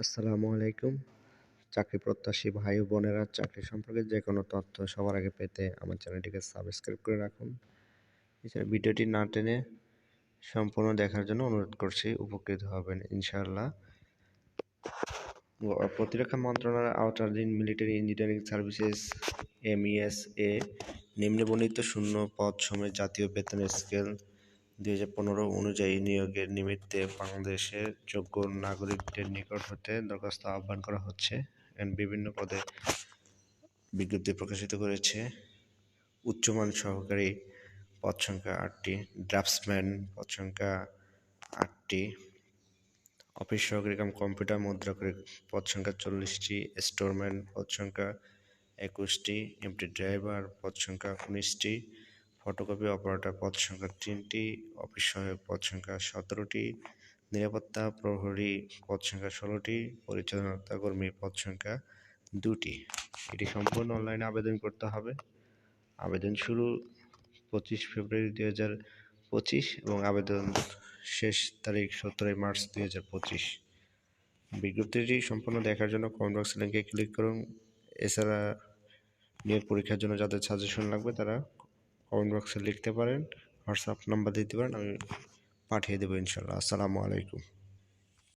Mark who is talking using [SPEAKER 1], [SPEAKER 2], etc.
[SPEAKER 1] আসসালামু আলাইকুম। চাকরি প্রত্যাশী ভাই ও বোনেরা, চাকরি সম্পর্কে যে কোনো তথ্য সবার আগে পেতে আমার চ্যানেলটিকে সাবস্ক্রাইব করে রাখুন। এছাড়া ভিডিওটি না টেনে সম্পূর্ণ দেখার জন্য অনুরোধ করছি, উপকৃত হবেন ইনশাআল্লাহ। প্রতিরক্ষা মন্ত্রণালয়ের আওতাধীন মিলিটারি ইঞ্জিনিয়ারিং সার্ভিসেস এমইএস এ নিম্নবর্ণিত শূন্য পদ সময় জাতীয় বেতনের স্কেল দুই হাজার পনেরো অনুযায়ী নিয়োগের নিমিত্তে বাংলাদেশের যোগ্য নাগরিকদের নিকট হতে দরখাস্ত আহ্বান করা হচ্ছে। বিভিন্ন পদে বিজ্ঞপ্তি প্রকাশিত করেছে। উচ্চমান সহকারী পদ সংখ্যা আটটি, ড্রাফটসম্যান পদ সংখ্যা আটটি, অফিস সহকারী কাম কম্পিউটার মুদ্রা করে পদ সংখ্যা চল্লিশটি, স্টোরম্যান পদ সংখ্যা একুশটি, এমটি ড্রাইভার পদ সংখ্যা উনিশটি ফটোকপি অপারেটর পদ সংখ্যা তিনটি অফিস সহায়ক পদ সংখ্যা সতেরোটি, নিরাপত্তা প্রহরী পদ সংখ্যা ষোলোটি, পরিচালনা কর্মী পদ সংখ্যা দুটি। এটি সম্পূর্ণ অনলাইনে আবেদন করতে হবে। আবেদন শুরু পঁচিশ ফেব্রুয়ারি দুই হাজার পঁচিশ এবং আবেদন শেষ তারিখ সতেরোই মার্চ দুই হাজার পঁচিশ। বিজ্ঞপ্তিটি সম্পূর্ণ দেখার জন্য কমেন্ট বক্স লিঙ্কে ক্লিক করুন। এছাড়া নিয়োগ পরীক্ষার জন্য যাদের সাজেশন লাগবে তারা কমেন্ট বক্সে লিখতে পারেন হোয়াটসঅ্যাপ নাম্বার দিতে পারেন আমি পাঠিয়ে দেবো ইনশাল্লাহ। আসসালামু আলাইকুম।